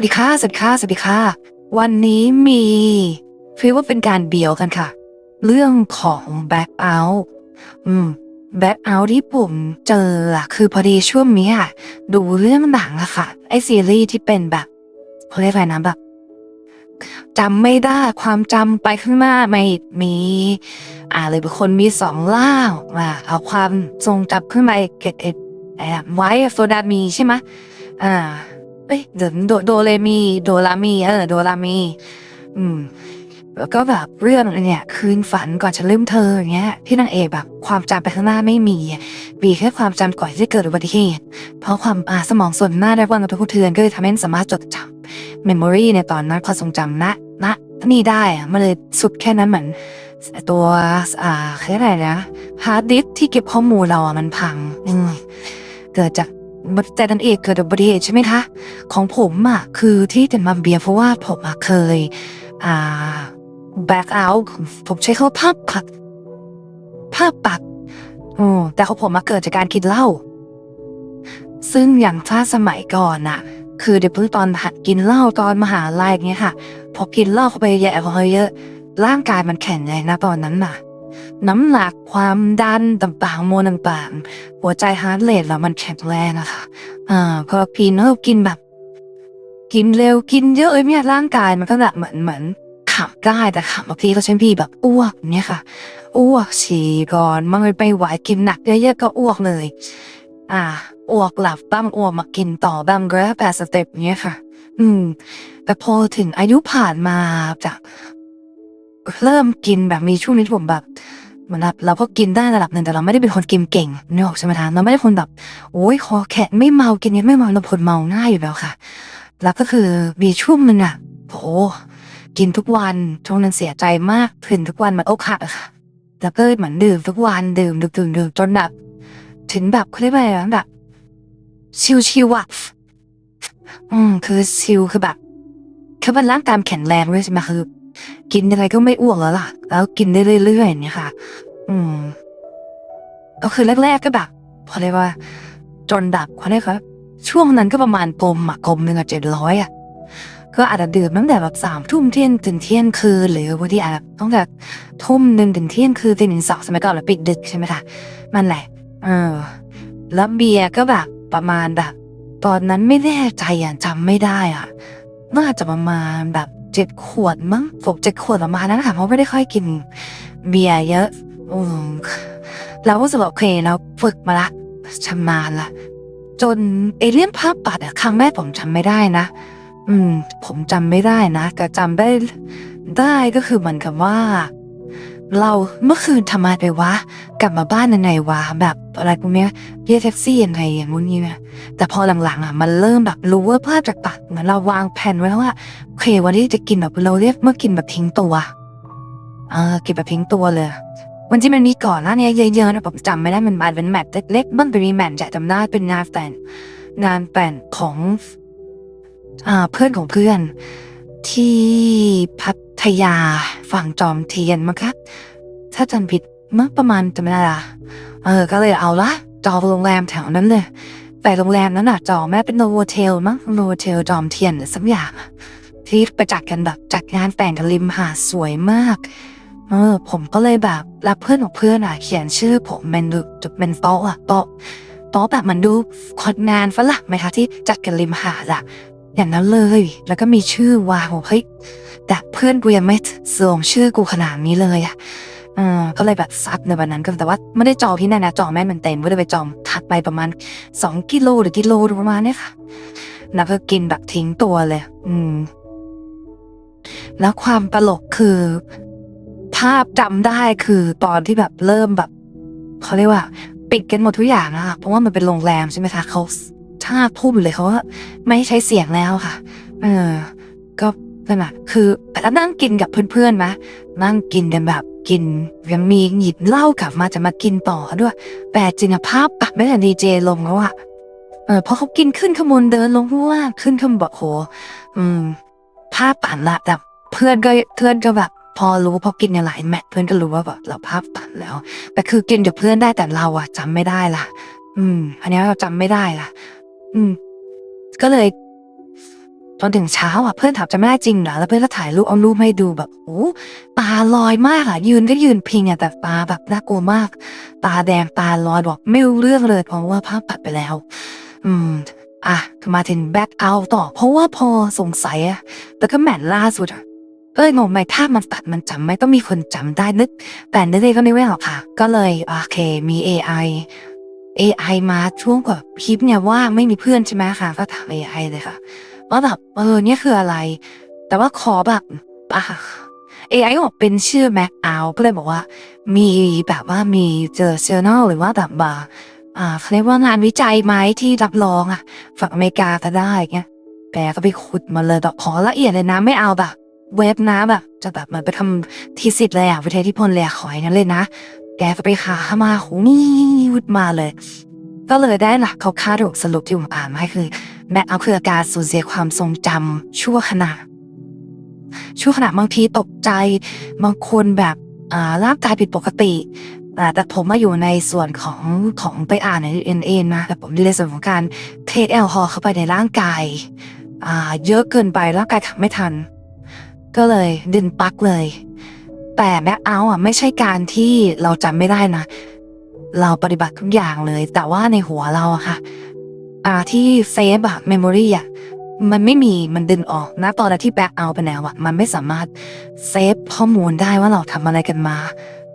วัสดีค่ะ สวัสดีค่ะ สวัสดีค่ะ วันนี้มีฟีลว่าเป็นการเบียวกันค่ะ เรื่องของ back out อืม back out ที่ผมเจออะคือพอดีช่วงนี้อะดูเรื่องหนังอะค่ะ ไอซีรีส์ที่เป็นแบบเขาเรียกอะไรนะแบบจำไม่ได้ความจำไปข้างหน้าไม่มีอ่าเลยเป็นคนมีสองล่าอ่าเอาความทรงจำขึ้นมาเก็บเอ็ดแอบไว้โซดามีใช่ไหมอ่า เอ้ยเดโดโดเรมีโดรามีเออโดรามี อืมแล้วก็แบบเรื่องเนี่ยคืนฝันก่อนจะลืมเธออย่างเงี้ยที่นางเอกแบบความจำไปข้างหน้าไม่มีมีแค่ความจำก่อนที่เกิดอุบัติเหตุเพราะความอ่าสมองส่วนหน้าได้ว่างกับทุกเทือนก็เลยทำให้สามารถจดจำเมมโมรีในตอนนั้นความทรงจำณณนี่ได้อะมันเลยสุดแค่นั้นเหมือนตัวอ่าเรียกอะไรนะฮาร์ดดิสที่เก็บข้อมูลเราอะมันพังอืมเกิดจาก แต่นันเอกเกิดอุบัติเหตุใช่ไหมคะ ของผมอะคือที่จะมาเบียเพราะว่าผมอะเคย อ่า back out ผมใช้คำว่าภาพปัดภาพปัดโอ้แต่ของผมมาเกิดจากการกินเหล้าซึ่งอย่างถ้าสมัยก่อนน่ะคือเดี๋ยวเพิ่งตอนหัดกินเหล้าตอนมหาลัยเงี้ยค่ะ พอกินเหล้าเข้าไปแย่พอเยอะ ร่างกายมันแข็งเลยนะตอนนั้นน่ะ น้ำหนักความดันต่างๆโมวลต่างๆ หัวใจฮาร์ดเรทแล้วมันแข็งแรงอะคะอ่าพอพีนเนอร์กินแบบ กินเร็วกินเยอะเลยเนี่ยร่างกายมันก็แบบเหมือนเหมือนขับได้แต่ขับบางทีเราใช้พี่แบบอ้วกเนี่ยค่ะ อ้วกฉี่ก่อนมันไม่ไปไหวกินหนักเยอะๆก็อ้วกเลย อ่าอ้วกหลับบ้างอ้วกมากินต่อบ้างก็แล้วแต่สเต็ปเนี้ยค่ะ อืม แต่พอถึงอายุผ่านมาจากเริ่มกินแบบมีช่วงนี้ที่ผมแบบ เหมือนแบบเราก็กินได้ระดับหนึ่งแต่เราไม่ได้เป็นคนกินเก่งนึกออกใช่ไหมคะเราไม่ได้คนแบบโอ้ยคอแข็งไม่เมากินนี้ไม่เมาเราคนเมาง่ายอยู่แล้วค่ะ แล้วก็คือมีช่วงหนึงอะโหกินทุกวันช่วงนั้นเสียใจมากถึงทุกวันมันอกหักอะค่ะแล้วก็เหมือนดื่มทุกวันดื่มดื่มดื่มดื่มจนแบบถึงแบบเขาเรียกว่าอะไรแบบชิวชิวๆอะอืมคือชิวคือแบบคือมันร่างกายมันแข็งแรงด้วยใช่ไหมคือ กินอะไรก็ไม่อ้วกแล้วล่ะ แล้วกินได้เรื่อยๆเนี้ยค่ะ อืมก็คือแรกๆก็แบบพอเรียกว่า จนดับเขาเรียกว่าช่วงนั้นก็ประมาณกลมอะกลมหนึ่งอะเจ็ดร้อยอะก็อาจจะดื่มตั้งแต่แบบสามทุ่มเที่ยงถึงเที่ยงคืนหรือบางทีอาจจะตั้งแต่ทุ่มหนึ่งถึงเที่ยงคืนตีหนึ่งสองสมัยก่อนเราปิดดึกใช่ไหมคะมันแหละ เออ แล้วเบียร์ก็แบบประมาณแบบ ตอนนั้นไม่แน่ใจอะจำไม่ได้อะ น่าจะประมาณแบบ เจ็ดขวดมั้งหกเจ็ดขวดประมาณนั้นค่ะเพราะไม่ได้ค่อยกินเบียร์เยอะอืมแล้วก็รู้สึกว่าโอเคแล้วฝึกมาละชำนาญละ จนเอเลี่ยนภาพปัดอะครั้งแรกผมจำไม่ได้นะ อืม ผมจำไม่ได้นะแต่จำได้ได้ก็คือเหมือนกับว่า เราเมื่อคืนทำไมไปวะ กลับมาบ้านยังไงวะแบบอะไรพวกเนี้ยเรียกแท็กซี่ยังไงอย่างงู้นนี่เนี่ยแต่พอหลังๆอะมันเริ่มแบบรู้ว่าภาพจากตัดเหมือนเราวางแผนไว้แล้วว่าโอเควันนี้จะกินแบบเราเรียกเมื่อกินแบบทิ้งตัวเออกินแบบทิ้งตัวเลยวันที่มันมีก่อนหน้านี้เยอะๆนะผมจำไม่ได้มันมาเป็นแมทเล็กๆมันเป็นแมทจะจำได้เป็นงานแต่งงานแต่งของอ่าเพื่อนของเพื่อนที่พั ทยาฝั่งจอมเทียนมั้งคะถ้าจำผิดเมื่อประมาณจำไม่ได้ละเออ ก็เลยเอาละจองโรงแรมแถวนั้นเลย แต่โรงแรมนั้นอะจองแม่เป็นโนโวเทลมั้งโนโวเทลจอมเทียนสักอย่างที่ไปจัดกันแบบจัดงานแต่งริมหาดสวยมากเออผมก็เลยแบบรับเพื่อนของเพื่อนอะเขียนชื่อ ผมเป็นดูจุดเป็นโต๊ะอะโต๊ะโต๊ะแบบมันดูคอนงานฝรั่งไหมคะที่จัดกันริมหาดอะ อย่างนั้นเลย แล้วก็มีชื่อว่าผมเฮ้ยแต่เพื่อนกูยังไม่ส่งชื่อกูขนาดนี้เลยอะเออก็เลยแบบซัดในวันนั้นก็แต่ว่าไม่ได้จองที่แน่นะจอแม่มันเต็มก็เลยไปจองถัดไปประมาณสองกิโลหรือกิโลประมาณเนี้ยค่ะแล้วก็กินแบบทิ้งตัวเลย อืม แล้วความตลกคือ ภาพจำได้คือตอนที่แบบเริ่มแบบเขาเรียกว่า ปิดกันหมดทุกอย่างอะค่ะเพราะว่ามันเป็นโรงแรมใช่ไหมคะเขา ท่าทุ่เลยเขาว่าไม่ให้ใช้เสียงแล้วค่ะ เออ ก็นั่นแหะคือแล้วนั่งกินกับเพื่อนๆมะนั่งกินกันแบบกินยังมีหยิบเหล้ากลับมาจะมากินต่อด้วย แต่จริงอะภาพปัดไม่แต่ดีเจลงแล้วอะเออพอเขากินขึ้นขมวลเดินลงรู้ว่าขึ้นขมบอกโห อืม ภาพปั่นละแบบเพื่อนก็เพื่อนก็แบบพอรู้พอกินในหลายแมทเพื่อนก็รู้ว่าแบบเราภาพปั่นแล้ว แต่คือกินกับเพื่อนได้แต่เราอะจำไม่ได้ละอืม อันนี้เราจำไม่ได้ละ อืม ก็เลยจนถึงเช้าอะเพื่อนถามจะไม่ได้จริงเหรอแล้วเพื่อนก็ถ่ายรูปเอารูปให้ดูแบบโอ้ตาลอยมากอะยืนก็ยืนพิงอะแต่ตาแบบน่ากลัวมาก ตาแดงตาลอยบอกไม่รู้เรื่องเลยเพราะว่าภาพตัดไปแล้ว อืม อะมาถึงแบ็คเอาต่อ เพราะว่าพอสงสัยอะแล้วก็แมทล่าสุดอะก็เลยงงไหมถ้ามันตัดมันจำไม่ต้องมีคนจำได้นึก แต่นึกเองก็นึกไม่ออกค่ะ ก็เลยโอเคมี AI AI มาช่วงกว่าคลิปเนี่ยว่าไม่มีเพื่อนใช่ไหมคะก็ถาม AI เลยค่ะว่าแบบเออเนี่ยคืออะไร แต่ว่าขอแบบอะ AI ก็บอกเป็นชื่อ Mac Out ก็เลยบอกว่า มีแบบว่ามีเจอ journal หรือว่าแบบว่าอ่าเขาเรียกว่างานวิจัยไหมที่รับรองอะฝั่งอเมริกาก็ได้เงี้ยแปลก็ไปขุดมาเลยแบบขอละเอียดเลยนะไม่เอาแบบเว็บนะแบบจะแบบเหมือนไปทำทีสิทธ์เลยอะวิทยาธิพลเลยอะขออย่างนั้นเลยนะ แกก็ไปหามาโหนี่วุดมาเลย ก็เลยได้หลักเขาคาดสรุปที่ผมอ่านมาคือ แม้เอาคืออาการสูญเสียความทรงจำชั่วขณะ ชั่วขณะบางทีตกใจบางคนแบบอ่าร่างกายผิดปกติแต่ผมมาอยู่ในส่วนของของไปอ่านในเอ็นเอ็นนะแต่ผมดูในส่วนของการเทแอลกอฮอล์เข้าไปในร่างกายอ่าเยอะเกินไปร่างกายทำไม่ทัน ก็เลยดึงปลั๊กเลย แต่แบ็คเอาท์อะไม่ใช่การที่เราจำไม่ได้นะ เราปฏิบัติทุกอย่างเลย แต่ว่าในหัวเราอะค่ะ อ่าที่เซฟอะเมมโมรีอะมันไม่มีมันดึงออกนะตอนที่แบ็คเอาท์ไปแล้วอะมันไม่สามารถเซฟข้อมูลได้ว่าเราทำอะไรกันมา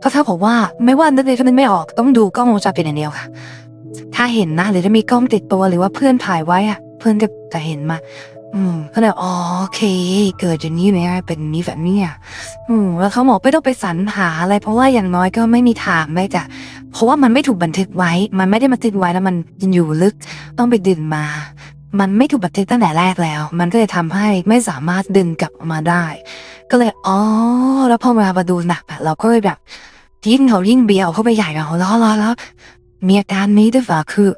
ก็ถ้าผมว่าไม่ว่านึกเลยถ้านึกไม่ออกต้องดูกล้องวงจรปิดอย่างเดียวค่ะ ถ้าเห็นนะหรือถ้ามีกล้องติดตัวหรือว่าเพื่อนถ่ายไว้อะเพื่อนก็จะเห็นมา อืมก็เลยอ๋อโอเค เกิดอย่างนี้ไหมเป็นนี้แบบเนี้ยอืมแล้วเขาบอกไม่ต้องไปสรรหาอะไร เพราะว่าอย่างน้อยก็ไม่มีทางได้จะเพราะว่ามันไม่ถูกบันทึกไว้ มันไม่ได้บันทึกไว้แล้วมันอยู่ลึกต้องไปดึงมา มันไม่ถูกบันทึกตั้งแต่แรกแล้ว มันก็เลยทำให้ไม่สามารถดึงกลับมาได้ ก็เลยอ๋อแล้วพอมามาดูหนักอะเราก็เลยแบบยิ่งเขายิ่งเบียวเข้าไปใหญ่เราแล้วแล้วแล้วมีอาการนี้ด้วยว่าคือ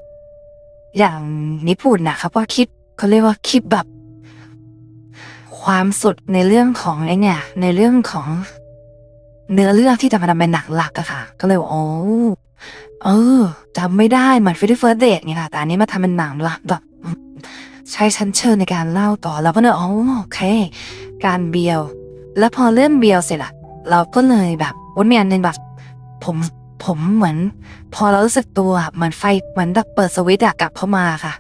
อย่างญี่ปุ่นนะครับว่าคิดเขาเรียกว่าคิดแบบ ความสุดในเรื่องของไอ้เนี่ย ในเรื่องของ เนื้อเรื่องที่จะมาทำเป็นหนังหลักอะค่ะ ก็เลยว่าโอ้เออจำไม่ได้เหมือนฟิ f เฟิร์สเดทไงค่ะแต่อันนี้มาทำเป็นหนังหลักแบบใช้ชั้นเชิญในการเล่าต่อแล้วก็เนี่ยอ๋อโอเค การเบียว แล้วพอเริ่มเบียวเสร็จอะเราก็เลยแบบวันเมียนในแบบผมผมเหมือน พอเรารู้สึกตัวอะเหมือนไฟเหมือนแบบเปิดสวิตช์อะกลับเข้ามาค่ะ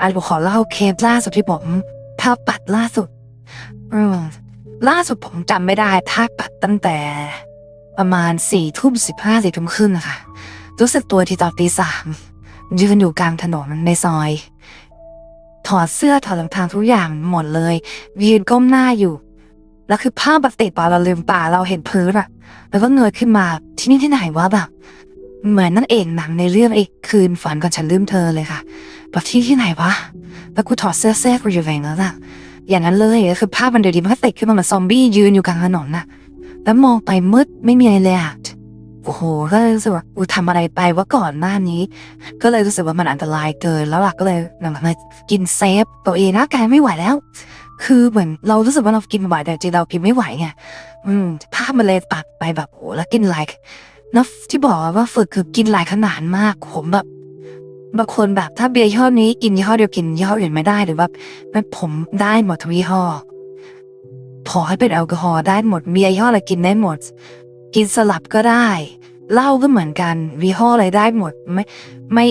อันผมขอเล่าเคสล่าสุดที่ผมภาพปัดล่าสุด อืมล่าสุดผมจำไม่ได้ภาคปัดตั้งแต่ประมาณสี่ทุ่มสิบห้าสี่ทุ่มครึ่งอะค่ะ รู้สึกตัวที่ตอนตีสามยืนอยู่กลางถนนในซอย ถอดเสื้อถอดรองเท้าทุกอย่างหมดเลยยืนก้มหน้าอยู่ แล้วคือภาพแบบติดปาเราลืมตาเราเห็นพื้นอะแล้วก็เงยขึ้นมาที่นี่ที่ไหนวะแบบเหมือนนั่นเองหนังในเรื่องไอ้คืนฝันก่อนฉันลืมเธอเลยค่ะแบบที่ที่ไหนวะแล้วกูถอดเสื้อเสื้อกูอยู่ไหนแล้วอะ อย่างนั้นเลยก็คือภาพมันเดี๋ยวดีมันก็ติดขึ้นมาเหมือนซอมบี้ยืนอยู่กลางถนนน่ะ แล้วมองไปมืดไม่มีอะไรเลยอะโอ้โหก็เลยรู้สึกว่าอูทำอะไรไปว่าก่อนหน้านี้ ก็เลยรู้สึกว่ามันอันตรายเกินแล้วหลักก็เลยหลังๆมากินเซฟตัวเองนะกายไม่ไหวแล้ว คือเหมือนเรารู้สึกว่าเรากินไม่ไหวแต่จริงเรากินไม่ไหวไงอืมภาพมันเลยตัดไปแบบโอ้แล้วกินหลายนะที่บอกว่าฝึกคือกินหลายขนาดมากผมแบบ บางคนแบบถ้าเบียร์ยี่ห้อนี้กินยี่ห้อเดียวกินยี่ห้ออื่นไม่ได้หรือแบบมันผมได้หมดทุกยี่ห้อพอให้เป็นแอลกอฮอล์ได้หมดเบียร์ยี่ห้ออะไรกินได้หมด กินสลับก็ได้เหล้าก็เหมือนกันยี่ห้ออะไรได้หมดไม่ไม่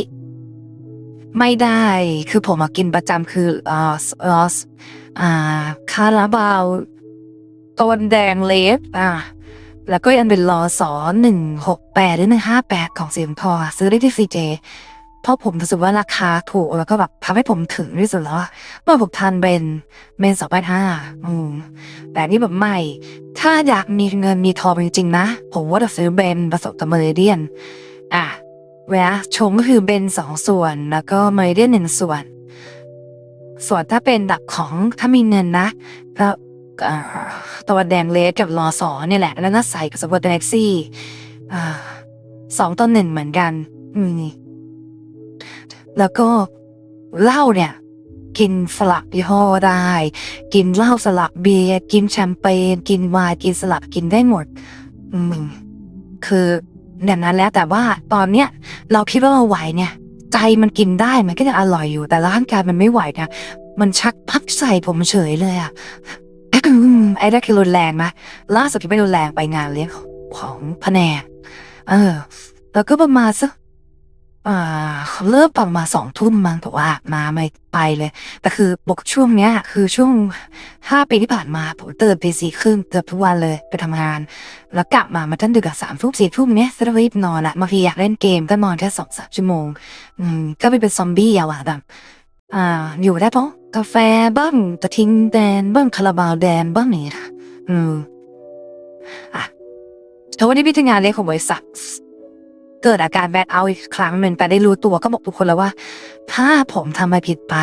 ไม่ได้คือผมมากินประจำคืออ่าอ่าอ่าคาราบาวต้นแดงเลฟอ่าแล้วก็ยังเป็นรอสอหนึ่งหกแปดหรือหนึ่งห้าแปดของเสียงทอซื้อได้ที่ซีเจ เพราะผมรู้สึกว่าราคาถูกแล้วก็แบบทำให้ผมถึงที่สุดแล้วอะเมื่อผมทานเบนเบนสองพันห้าอืมแต่นี่แบบไม่ ถ้าอยากมีเงินมีทองจริงๆนะ ผมว่าจะซื้อเบนผสมกับเมอริเดียน อะเวลาชงก็คือเบนสองส่วนแล้วก็เมอริเดียนหนึ่งส่วน ส่วนถ้าเป็นดับของถ้ามีเงินนะก็ตัวแดงเลสกับรอสอเนี่ยแหละ แล้วน่าใส่กับสปอร์ตแท็กซี่อ่าสองต่อหนึ่งเหมือนกัน อืม แล้วก็เหล้าเนี่ย กินสลับยี่ห้อได้ กินเหล้าสลับเบียร์กินแชมเปญกินไวน์กินสลับกินได้หมดอืมคือแบบนั้นแล้วแต่ว่าตอนเนี้ยเราคิดว่าเราไหวเนี่ย ใจมันกินได้มันก็จะอร่อยอยู่แต่ร่างกายมันไม่ไหวนะมันชักพักใส่ผมเฉยเลยอะไอ้นั่นคือรุนแรงมล่าสุดที่ไม่รุนแรงไปงานเลี้ยงของพะแนเออ แล้วก็ประมาณสัก อ่าเริ่มประมาณสองทุ่มมั้งแต่ว่ามาไม่ไปเลย แต่คือบอกช่วงเนี้ย คือช่วงห้าปีที่ผ่านมาผมตื่นตีสี่ครึ่งเกือบทุกวันเลยไปทำงาน แล้วกลับมามาตั้งดึกอะสามทุ่มสี่ทุ่มเนี้ยจะรีบนอนอะบางทีอยากเล่นเกมก็นอนแค่สองสามชั่วโมง อืมก็ไปเป็นซอมบี้อะว่ะแบบอ่าอยู่ได้เพราะกาแฟบ้างกระทิงแดนบ้างคาราบาวแดนบ้างนี่ค่ะอืมอะแต่วันนี้พี่ทำงานเล็กของบริษัท เกิดอาการแบดเอาอีกครั้งหนึ่งแต่ได้รู้ตัวก็บอกทุกคนแล้วว่า ถ้าผมทำอะไรผิดไป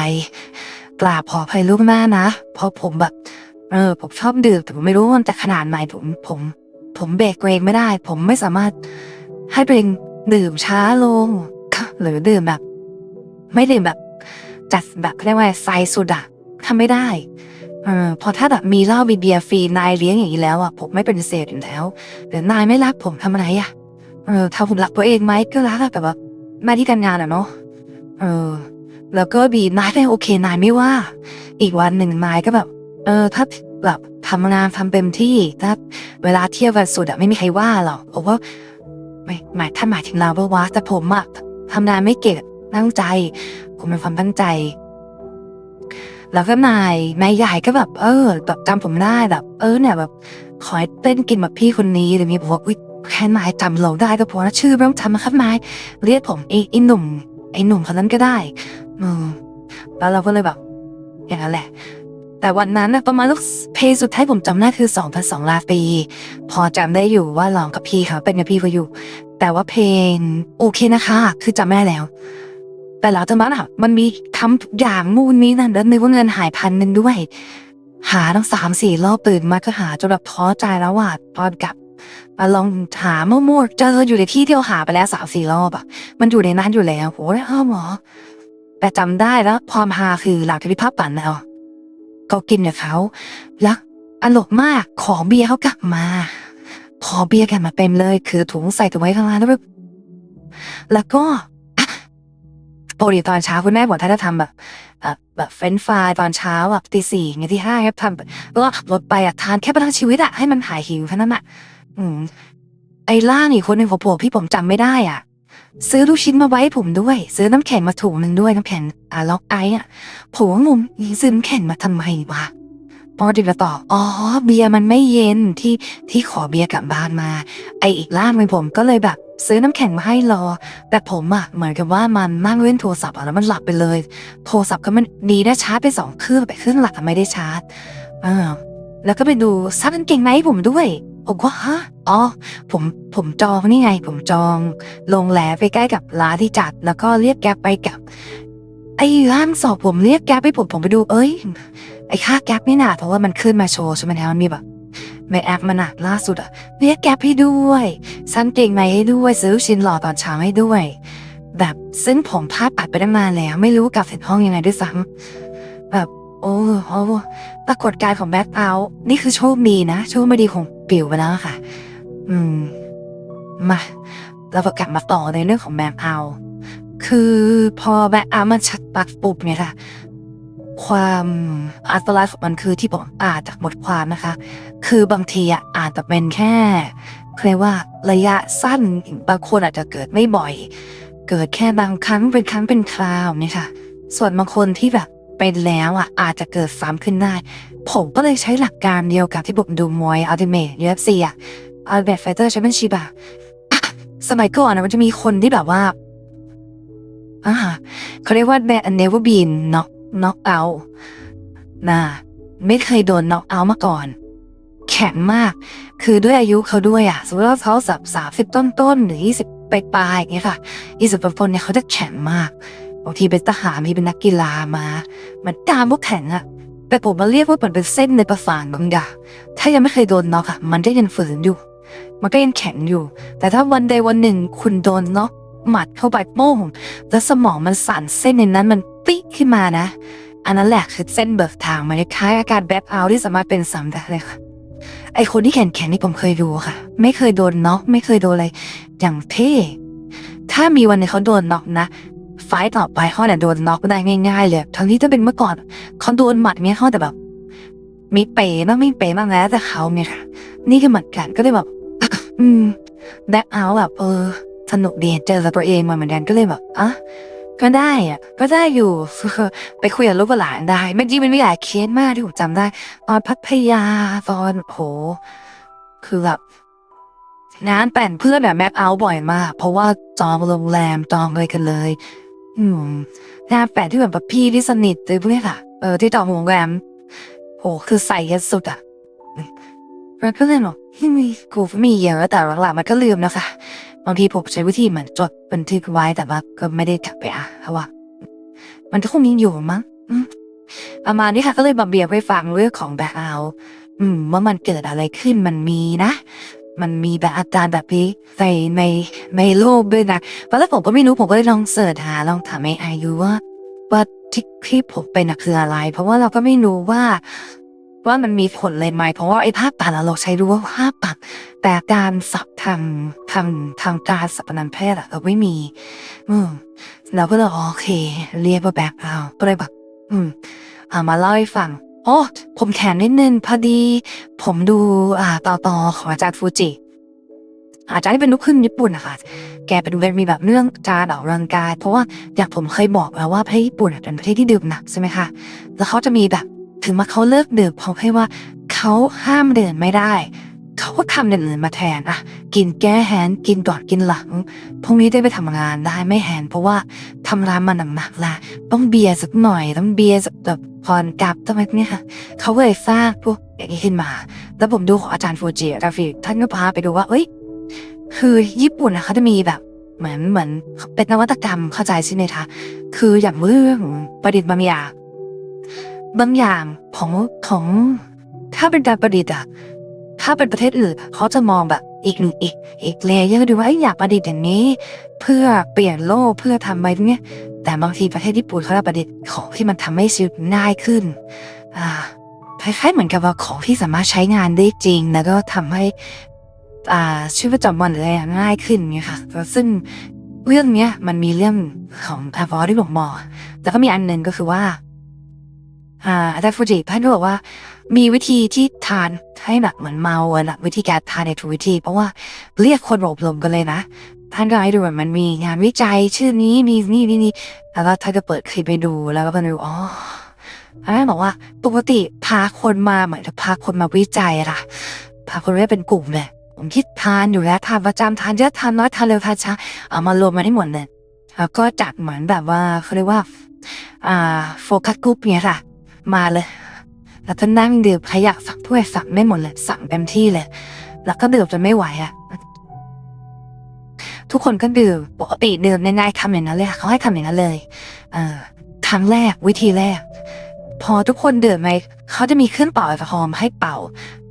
กราบขออภัยล่วงหน้านะ เพราะผมแบบ เออ ผมชอบดื่มแต่ผมไม่รู้ว่ามันจะขนาดไหนผมผม ผมเบรกเองไม่ได้ ผมไม่สามารถให้ตัวเองดื่มช้าลง หรือดื่มแบบ ไม่ดื่มแบบ จัดแบบเขาเรียกว่าไซสุดอะทำไม่ได้เออพอถ้าแบบมีเหล้ามีเบียร์ฟรีนายเลี้ยงอย่างนี้แล้วอะผมไม่เป็นเศษอยู่แล้วแต่นายไม่รักผมทำอะไรอะ เออถ้าผมรักตัวเองไหมก็รักแต่แบบมาที่การงานอะเนาะเออ แล้วก็บีนายไม่โอเคนายไม่ว่า อีกวันหนึ่งนายก็แบบ เออ ถ้าแบบทำงานทำเต็มที่ถ้าเวลาเที่ยวกันสุดอะไม่มีใครว่าหรอกเพราะว่าไม่หมายถ้าหมายถึงเราปะวะแต่ผมอะทำงานไม่เก่งตั้งใจ ผมเป็นความตั้งใจ แล้วก็นายนายใหญ่ก็แบบ เออแบบจำผมได้แบบ เออเนี่ยแบบ ขอให้เต้นกินแบบพี่คนนี้หรือมีบอกว่าอุ๊ย แค่นายจำเราได้ก็พอนะชื่อไม่ต้องจำนะครับนายเรียกผมไอ้ไอ้หนุ่ม ไอ้หนุ่มคนนั้นก็ได้อืมแล้วเราก็เลยแบบ อย่างนั้นแหละ แต่วันนั้นนะประมาณลูกเพลงสุดท้ายผมจำได้คือ2 0 0 2ลาปี พอจำได้อยู่ว่าร้องกับพี่เขาเป็นกับพี่เขาอยู่ แต่ว่าเพลงโอเคนะคะ คือจำไม่ได้แล้ว แต่หลังจากนั้นอะ มันมีทำทุกอย่างนู่นนี้นั่นแล้วนึกว่าเงินหายพันหนึ่งด้วย หาตั้งสามสี่รอบตื่นมาก็หาจนแบบท้อใจแล้วว่าตอนกลับ มาลองหามั่วๆเจออยู่ในที่ที่เราหาไปแล้วสามสี่รอบอะมันอยู่ในนั้นอยู่แล้วโหได้อ้าวหมอแต่จำได้แล้วความฮาคือหลังจากที่ภาพปั่นแล้วก็กินกับเขาแล้วอลกมากขอเบียร์เขากลับมา ขอเบียร์กันมาเต็มเลย คือถุงใส่ตัวไว้ข้างล่างแล้วแบบแล้วก็ปกติตอนเช้าคุณแม่บอกถ้าจะทำแบบแบบแบบเฟรนฟรายตอนเช้าแบบตีสี่ไงที่ห้าครับทำแล้วก็ขับรถไปอะทานแค่ประทังชีวิตอะให้มันหายหิวแค่นั้นอะ อืม ไอ้ล่านี่คนหนึ่งของผมพี่ผมจำไม่ได้อะ ซื้อลูกชิ้นมาไว้ให้ผมด้วย ซื้อน้ำแข็งมาถุงหนึ่งด้วยน้ำแข็งอ่าล็อกไออะผมว่างงนี่ซื้อน้ำแข็งมาทำไมวะพอดิบต่ออ๋อ เบียร์มันไม่เย็นที่ที่ขอเบียร์กลับบ้านมา ไออีกล่าหนึ่ผมก็เลยแบบ ซื้อน้ำแข็งมาให้รอ แต่ผมอะเหมือนกับว่ามันนั่งเล่นโทรศัพท์อะแล้วมันหลับไปเลย โทรศัพท์ก็มันดีได้ชาร์จไปสองเครื่องแต่เครื่องหลักอะไม่ได้ชาร์จอ่าแล้วก็ไปดูซักกางเกงในให้ผมด้วย ผมก็ฮะอ๋อ ผมผมจองนี่ไง ผมจองโรงแรมไปใกล้กับร้านที่จัด แล้วก็เรียกแก๊ปไปกับ ไอ้ร้านสอบผมเรียกแก๊ปให้ผมผมไปดูเอ้ย ไอ้ค่าแก๊ปนี่นาเพราะว่ามันขึ้นมาโชว์ใช่ไหมนะมันมีแบบในแอปมันอะล่าสุดอะเรียกแก๊ปให้ด้วยซันเกงในให้ด้วยซื้อลูกชิ้นหล่อตอนเช้าให้ด้วย แบบซึ่งผมพลาดปัดไปตั้งนาแล้ว ไม่รู้กลับถึงห้องยังไงด้วยซ้ำแบบ โอ้โอ้ปรากฏการณ์ของแบ็คเอาท์นี่คือโชคดีนะ โชคไม่ดีของปิวไปแล้วค่ะ อืม มา เราก็กลับมาต่อในเรื่องของแบ็คเอาท์คือพอแบ็คเอาท์มันชัดปักปุบเนี่ยค่ะความอันตรายของมันคือที่ผมอ่านจากบทความนะคะ คือบางทีอะอาจจะเป็นแค่เรียกว่าระยะสั้นบางคนอาจจะเกิดไม่บ่อย เกิดแค่บางครั้งเป็นครั้งเป็นคราวเนี่ยค่ะ ส่วนบางคนที่แบบ เป็นแล้วอะอาจจะเกิดซ้ำขึ้นได้ ผมก็เลยใช้หลักการเดียวกับที่ผมดูมวยอัลติเมทยูเอฟซีอะอัลเบทไฟเตอร์แชมเปี้ยนชิพอะสมัยก่อนนะมันจะมีคนที่แบบว่าอ่าเขาเรียกว่า never been knock knock out นะไม่เคยโดน knock out มาก่อน แข็งมาก คือด้วยอายุเขาด้วยอะ สมมติว่าเขาสับสามสิบต้นต้นๆหรือยี่สิบปลายๆอย่างเงี้ยค่ะยี่สิบต้นๆเนี่ยเขาจะแข็งมากางทีเป็นทหารบางทีเป็นนักกีฬามามันตามพวกแข็งอะแต่ผมมาเรียกว่าเหมือนเป็นเส้นในประสาทบางอย่างถ้ายังไม่เคยโดนน็อกอะมันก็ยังฝืนอยู่ มันก็ยังแข็งอยู่ แต่ถ้าวันใดวันหนึ่งคุณโดนน็อกหมัดเข้าไปโป้งแล้วสมองมันสั่นเส้นในนั้นมันปิ๊กขึ้นมานะ อันนั้นแหละคือเส้นเบิกทางมันคล้ายอาการแบ็คเอาท์ที่สามารถเป็นซ้ำได้เลยค่ะไอคนที่แข็งแข็งนี่ผมเคยดูค่ะ ไม่เคยโดนน็อกไม่เคยโดนอะไรอย่างเท่ถ้ามีวันหนึงเขาโดนน็อกนะ ไฟต์ต่อไปเขาเนี่ยโดนน็อกได้ง่ายๆเลยทั้งที่ถ้าเป็นเมื่อก่อนเขาโดนหมัดเนี่ยเขาแต่แบบ มีเป๋บ้างไม่เป๋บ้างแล้วแต่เขาเนี่ยค่ะนี่ก็เหมือนกันก็เลยแบบ อืมแบ็คเอาแบบเออสนุกดีเจอกับตัวเองมาเหมือนกันก็เลยแบบอะก็ได้อะก็ได้อยู่ไปคุยกับลูกหลานได้ไม่จริงมันม่หลายเคสมากที่ผมจำได้ตอนพัทยาตอนโห คือแบบงานแต่งเพื่อนแบบแม็กเอาบ่อยมาก เพราะว่าจองโรงแรมจองเลยกันเลย อืมงาแต่งที่แบบพี่ที่สนิทเลยพวกนี้ค่ะ เออที่จองโรงแรมโหคือใส่กันสุดอะมันก็เลยบอกที่มีกูมีเยอะแต่หลังๆมันก็ลืมนะคะบางทีผมใช้วิธีเหมือนจดบันทึกไว้แต่ว่าก็ไม่ได้กลับไปอะเพราะว่า มันก็คงยังอยู่มั้งประมาณนี้ค่ะก็เลยมาเบียร์ไปฟังเรื่องของแบ็คเอาท์อืมว่ามันเกิดอะไรขึ้นมันมีนะ มันมีแบบอาการย์แบบนี้ในในในโลกด้วยนะตอนแรกผมก็ไม่รู้ผมก็เลยลองเสิร์ชหาลองถามไอไอดูว่าว่าที่ที่ผมเป็นน่ะคืออะไร เพราะว่าเราก็ไม่รู้ว่า ว่ามันมีผลเลยไหมเพราะว่าไอ้ภาพตัดเราใช้รู้ว่าภาพตัดแต่การสับทางทางทางการสัพพนันแพทย์อะเราไม่มี อืมเราก็เลยโอเค เรียกว่าแบ็คเอาก็เลยแบบอืมเอามาเล่าให้ฟัง โอ้ผมแขนนิดนึงพอดี ผมดูอ่าต่อต่อของอาจารย์ฟูจิ อาจารย์ที่เป็นลูกครึ่งญี่ปุ่นนะคะแกเป็นเวมีแบบเรื่องการออกกำลังกาย เพราะว่าอย่างผมเคยบอกแล้วว่าประเทศญี่ปุ่นเป็นประเทศที่ดื่มหนักใช่ไหมคะแล้วเขาจะมีแบบถึงมาเขาเลิกดื่มเพราะให้ว่าเขาห้ามดื่มไม่ได้ เขาก็ทำอย่างอื่นมาแทนอะกินแก้แฮนกินก่อนกินหลังพวกนี้ได้ไปทำงานได้ไม่แฮนเพราะว่าทำร้านมันหนักๆละต้องเบียร์สักหน่อยต้องเบียร์สักแบบพรกลับทำไมเนี่ยค่ะเขาก็เลยสร้างพวกอย่างนี้ขึ้นมา แล้วผมดูของอาจารย์ฟูจิอะราฟิกท่านก็พาไปดูว่า เอ้ย คือญี่ปุ่นนะเขาจะมีแบบเหมือนเหมือนเป็นนวัตกรรมเข้าใจใช่ไหมคะ คืออย่างเรื่องประดิษฐ์บางอย่างบางอย่างของของถ้าเป็นการประดิษฐ์อะ ถ้าเป็นประเทศอื่นเขาจะมองแบบอีกหนึ่งอีกอีกเลเยอร์ดูว่าอยากประดิษฐ์อย่างนี้ เพื่อเปลี่ยนโลกเพื่อทำอะไรเนี้ยแต่บางทีประเทศญี่ปุ่นเขาจะประดิษฐ์ของที่มันทำให้ชีวิตง่ายขึ้นอ่าคล้ายๆเหมือนกับว่าของที่สามารถใช้งานได้จริง แล้วก็ทำให้อ่าชีวิตประจำวันหรืออะไรง่ายขึ้นเงี้ยค่ะซึ่งเรื่องเนี้ยมันมีเรื่องของอาฟอที่ผมมอแล้วก็มีอันหนึ่งก็คือว่าอ่าอาจารย์ฟูจิท่านก็บอกว่า มีวิธีที่ทานให้แบบเหมือนเมาอะนะวิธีการทานในทุกวิธี เพราะว่าเรียกคนอบรมกันเลยนะ ท่านก็ให้ดูว่ามันมีงานวิจัยชื่อนี้มีนี่นี่นี่แล้วท่านก็เปิดคลิปไปดูแล้วก็ไปดูอ๋อท่านบอกว่าปกติพาคนมาเหมือนกับพาคนมาวิจัยอะค่ะพาคนไมาเป็นกลุ่มเลยผมคิดทานอยู่แล้วทานประจำทานเยอะทานน้อยทานเร็วทานช้าเอามารวมมาให้หมดเลยแล้วก็จัดเหมือนแบบว่าเขาเรียกว่าอ่าโฟกัสกรุ๊ปเนี้ยค่ะ มาเลย แล้วก็นั่งดื่มใครอยากสั่งถ้วยสั่งได้หมดเลยสั่งเต็มที่เลย แล้วก็ดื่มจนไม่ไหวอะ ทุกคนก็ดื่มปกติดื่มง่ายๆทำอย่างนั้นเลยเขาให้ทำอย่างนั้นเลยเอ่อครั้งแรกวิธีแรก พอทุกคนดื่มไปเขาจะมีเครื่องเป่าแอลกอฮอล์มให้เป่า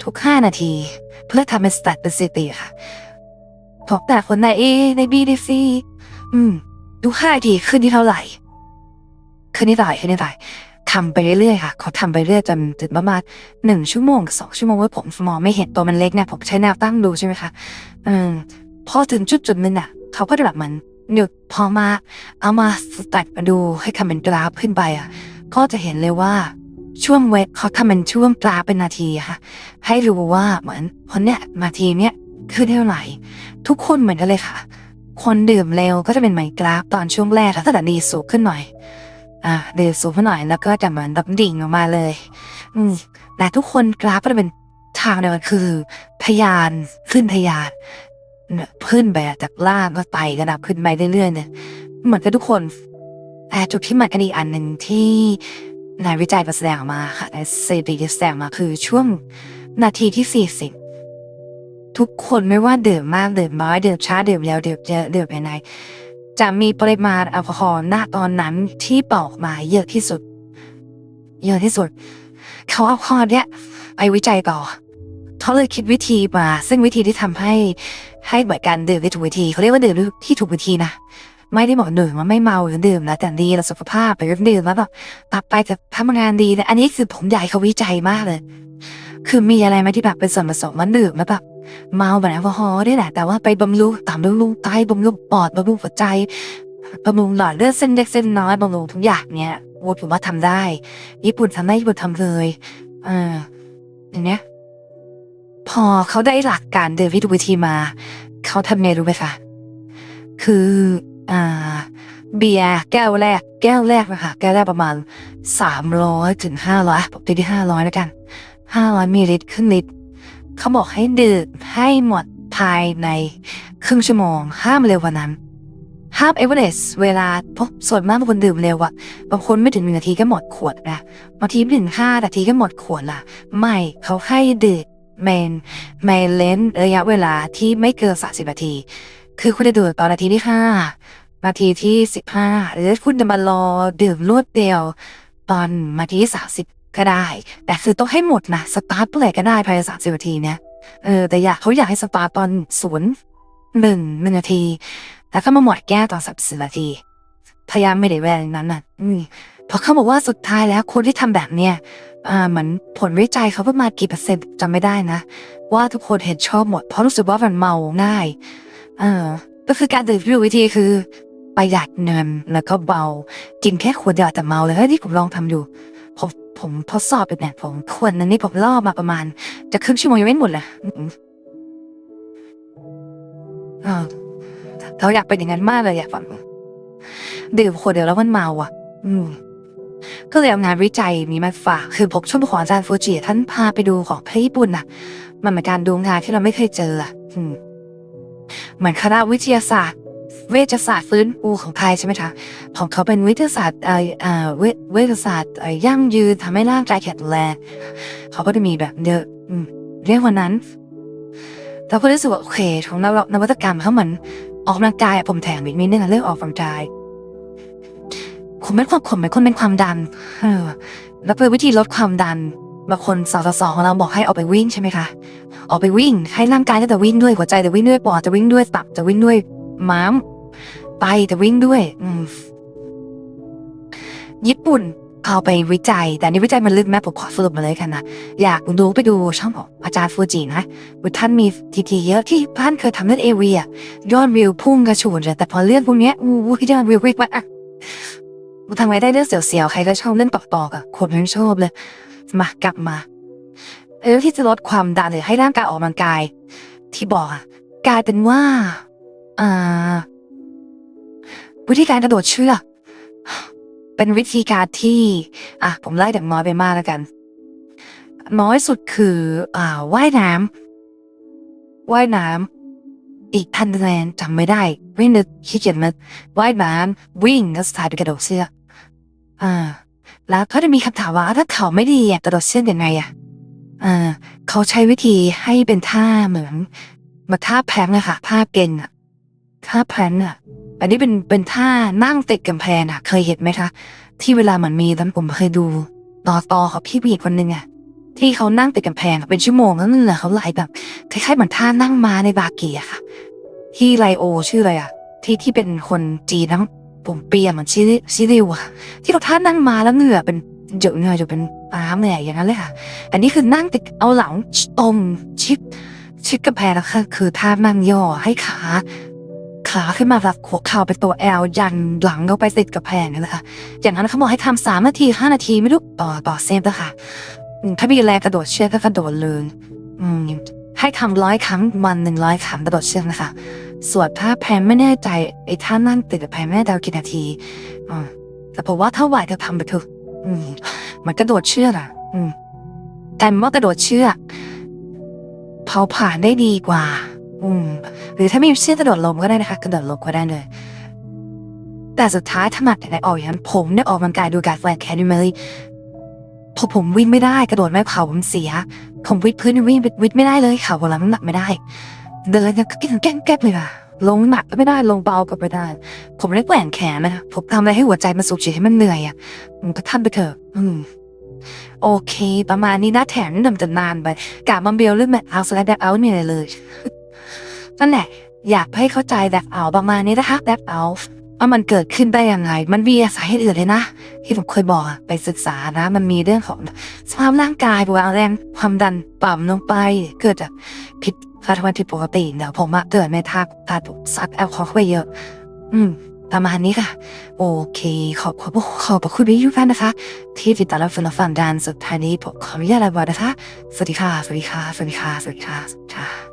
ทุกห้านาที เพื่อทำเป็นสแตทเป็นสถิติค่ะของแต่คนในเอในบีในซีอืมทุกห้านาทีขึ้นที่เท่าไหร่ขึ้นที่เท่าไหร่ขึ้นที่เท่าไหร่ ทำไปเรื่อยๆค่ะ เขาทำไปเรื่อยจนถึงประมาณหนึ่งชั่วโมงสองชั่วโมงว่าผมมองไม่เห็นตัวมันเล็กเนี่ยผมใช้แนวตั้งดูใช่ไหมคะอืมพอถึงจุดจุดนึงอะ เขาก็จะแบบเหมันหยุดพอมา เอามาสแตทมาดูให้ทำเป็นกราฟขึ้นไปอะ ก็จะเห็นเลยว่าช่วงเวทเขาทำเป็นช่วงกราฟเป็นนาทีค่ะ ให้รู้ว่าเหมือนคนเนี้ยนาทีเนี้ยขึ้นเท่าไหร่ ทุกคนเหมือนกันเลยค่ะ คนดื่มเร็วก็จะเป็นเหมกราฟตอนช่วงแรกแล้วถ้าแต่ดีสูงขึ้นหน่อย อ่าดื่มสูงขึ้นหน่อยแล้วก็จะเหมือนดับดิ่งออกมาเลย อืมแต่ทุกคนกราฟก็จะเป็นทางเดียวกันคือ ทยานขึ้นทยานเนี่ยขึ้นไปจากล่างก็ไต่กระดับขึ้นไปเรื่อยๆเนี่ยเหมือนกับทุกคนแต่จุดที่มือนกันอีกอันหนึ่งที่นายวิจัยมาแสดงออกมาค่ะในสถิติที่แสดงมาคือช่วงนาทีที่สี่สิบทุกคนไม่ว่าเดื่มมากเดื่มน้อยเดื่มช้าเดื่มเร็วเดื่มเยอะดื่มยังไง จะมีปริมาณแอลกอฮอล์ณตอนนั้นที่เป่าออกมาเยอะที่สุด เยอะที่สุด เขาเอาข้อเนี้ยไปวิจัยต่อเขาเลยคิดวิธีมา ซึ่งวิธีที่ทำให้ให้เหมือนกันดื่มได้ถูกวิธีเขาเรียกว่าดื่มที่ถูกวิธีนะไม่ได้บอกดื่มว่าไม่เมาหรือดื่มนะแต่ดีเราสุขภาพไปดื่มแล้วแบบกลับไปจะทำงานดีนะอันนี้คือผมใหญ่เขาวิจัยมากเลย คือมีอะไรไหมที่แบบเป็นส่วนผสมมันดื่มแล้วแบบ เมาแบบแอลกอฮอล์ได้แหละ แต่ว่าไปบำรุงตามบำรุงไตบำรุงปอดบำรุงหัวใจบำรุงหลอดเลือดเส้นเล็กเส้นน้อยบำรุงทุกอย่างเนี่ยโอ้ผมว่าทำได้ ญี่ปุ่นทำได้ญี่ปุ่นทำเลยเอออย่างเนี้ย พอเขาได้หลักการเดินวิธีวิธีมา เขาทำไงรู้ไหมคะคืออ่าเบียร์แก้วแรก แก้วแรกนะคะแก้วแรกประมาณสามร้อยถึงห้าร้อยผมตีที่ห้าร้อยแล้วกันห้าร้อยมิลลิลิตรครึ่งลิตร เขาบอกให้ดื่มให้หมดภายในครึ่งชั่วโมง ห้ามเร็วกว่านั้น ห้ามเอเวอเรสเวลาพวกส่วนมากบางคนดื่มเร็วอะบางคนไม่ถึงหนึ่งนาทีก็หมดขวดนะบางทีไม่ถึงห้านาทีก็หมดขวดละไม่เขาให้ดื่มเมนเมนเลนระยะเวลาที่ไม่เกินสามสิบนาที คือคุณจะดื่มตอนนาทีที่ห้านาทีที่สิบห้าหรือคุณจะมารอดื่มรวดเดียว ตอนนาทีที่สามสิบ ก็ได้ แต่คือต้องให้หมดนะสตาร์ทเมื่อไหร่ก็ได้ภายในสามสิบนาทีเนี่ยเออแต่อยากเขาอยากให้สตาร์ทตอนศูนย์หนึ่งหนึ่งนาที แล้วก็มาหมดแก้ตอนสามสิบนาที พยายามไม่ได้แวะนั้นน่ะ อืมเพราะเขาบอกว่าสุดท้ายแล้วคนที่ทำแบบเนี้ยอ่าเหมือนผลวิจัยเขาประมาณกี่เปอร์เซ็นต์จำไม่ได้นะ ว่าทุกคนเห็นชอบหมด เพราะรู้สึกว่ามันเมาง่ายเออก็คือการดื่มวิธีคือประหยัดเงินแล้วก็เบากินแค่ขวดเดียวแต่เมาเลยเฮ้ยที่ผมลองทำอยู่ ผมทดสอบเป็นแบบผมขวดนั้นนี่ผมล่อมาประมาณ จะครึ่งชั่วโมงยังไม่หมดเลยเออเราอยากเป็นอย่างนั้นมากเลยอยากฝันดื่มขวดเดียวแล้วมันเมาอะ อืมก็เลยเอางานวิจัยนี้มาฝาก คือผมชอบของอาจารย์ฟูจิท่านพาไปดูของประญี่ปุ่นน่ะ มันเป็นการดูงานที่เราไม่เคยเจออะมเหมือนคณะวิทยาศาสตร์ เวชศาสตร์ฟื้นฟูของไทยใช่ไหมคะของเขาเป็นวิทยาศาสตร์เอ่อเอ่อเวชเวชศาสตร์ยั่งยืนทำให้ร่างกายแข็งแรงเขาก็จะมีแบบเยอะเรียกว่านั้นเราก็รู้สึกว่าโอเคของนวัตนวัตกรรมเขาเหมือนออกกำลังกายผมแถมอีกนิดนึงอะเรื่องออกกำลังกายผมเป็นความขมเป็นคนเป็นความดันเออแล้วเป็นวิธีลดความดันบางคนสาวสองของเราบอกให้ออกไปวิ่งใช่ไหมคะ ออกไปวิ่ง ให้ร่างกายก็จะวิ่งด้วยหัวใจจะวิ่งด้วยปอดจะวิ่งด้วยตับจะวิ่งด้วยม้าม ไปแตจะวิ่งด้วยญี่ปุ่นเอาไปวิจัย แต่นี่วิจัยมันลึกแม่ผมขอสรุปมาเลยกันนะ อยากรู้ไปดูช่องของอาจารย์ฟูจินะท่านมีทีทีเยอะที่ท่านเคยทำเรื่องเอเวียยอดวิวพุ่งกระฉูดเลยแต่พอเรื่องพวกเนี้ยอู้ยอดวิววิ่งมาอะทำไมได้เรื่องเสียวๆ ใครก็ชอบเล่นต่อกๆอะคนไม่ชอบเลย มากลับมาเออที่จะลดความดันหรือให้ร่างกายออกกำลังกาย ที่บอกอะกลายเป็นว่าอ่า วิธีการกระโดดเชือกเป็นวิธีการที่อะผมไล่จากน้อยไปมากแล้วกัน น้อยสุดคืออ่าว่ายน้ำว่ายน้ำอีกพันแนนจำไม่ได้วิ่งนึกขี้เกียจนึกว่ายน้ำวิ่งแล้วสุดท้ายกระโดดเชือกอ่า แล้วก็จะมีคำถามว่าถ้าเขาไม่ดีอะกระโดดเชือกยังไงอะอ่าเขาใช้วิธีให้เป็นท่าเหมือนมาท่าแพงอะค่ะท่าเก่งอะท่าแพงอะ อันนี้เป็นเป็นท่านั่งติดกำแพงอะเคยเห็นไหมคะ ที่เวลาเหมือนมีตอนผมเคยดูต่อต่อของพี่ผู้หญิงคนหนึ่งอะที่เขานั่งติดกำแพงเป็นชั่วโมงแล้วนั่นแหละเขาไหลแบบคล้ายๆเหมือนท่านั่งมาในบาเกียค่ะ ที่ไลโอชื่ออะไรอะที่ที่เป็นคนจีนทั้งผมเปียเหมือนชิริชิริวอะที่เราท่านั่งมาแล้วเหงื่อเป็นหยดเหงื่อจะเป็นปามเนี่ยอย่างนั้นเลยค่ะ อันนี้คือนั่งติดเอาหลังตรงชิดชิดกระแพงแล้วค่ะคือท่านั่งย่อให้ขา ขาขึ้นมาแบบหัวเข่าเป็นตัวแอลยันหลังเข้าไปติดกระแพงนี่นแหละค่ะอย่างนั้นเขาบอกให้ทำสามนาทีห้านาทีไม่รู้ต่อต่อเซฟนะคะถ้ามีแรงกระโดดเชือกก็กระโดดเลยอืมให้ทำร้อยครั้งวันหนึ่งร้อยครั้งกระโดดเชือกนะคะส่วนถ้าแพนไม่แน่ใจไอ้ท่านั่งติดกับแพนไม่แน่ใจว่ากี่นาทีอืมแต่ผมว่าถ้าไหวก็ทำไปเถอะอืมมันกระโดดเชือกอะ อืมแต่ว่ากระโดดเชือกเผาผ่านได้ดีกว่า อืม หรือถ้าไม่เชื่อกระโดดลมก็ได้นะคะ กระโดดลมก็ได้เลย แต่สุดท้ายถ้ามาแต่ไหนออกอย่างนั้นผมเนี่ยออกกำลังกายดูการแฟนแคนิมลี่พอผมวิ่งไม่ได้กระโดดไม่เข่าผมเสีย ผมวิ่งพื้นวิ่งวิ่งไม่ได้เลยเข่าผมรับน้ำหนักไม่ได้ เดินเนี่ยก็กินแก้งแก้เลยค่ะลงหนักก็ไม่ได้ลงเบาก็ไม่ได้ ผมได้แกว่งแขนนะผมทำอะไรให้หัวใจมันสูบฉีดให้มันเหนื่อยอะมันก็ทำไปเถอะอืมโอเค ประมาณนี้นะแถมนี่นำจะนานไปกาบมันเบลเรื่องแมทเอาสแลดแดกเอาไม่มีอะไรเลย นั่นแหละ อยากให้เข้าใจแดกเอาประมาณนี้นะคะแดกเอาว่ามันเกิดขึ้นได้ยังไง มันมีสาเหตุอื่นเลยนะ ที่ผมเคยบอกไปศึกษานะ มันมีเรื่องของสภาพร่างกายปวดแรงความดันต่ำลงไป เกิดจากผิดคาทวันที่ปกติเดี๋ยวผมเกิดไม่ทักทาตุซัดแอลกอฮอล์เข้าไปเยอะ อืมประมาณนี้ค่ะ โอเค ขอบขอบขอบคุณพี่ทุกท่านนะคะ ที่ติดตามรับฟังรับฟังดานสุดท้ายนี้ผมขออนุญาตลาไปก่อนะคะสวัสดีค่ะ สวัสดีค่ะ สวัสดีค่ะ สวัสดีค่ะ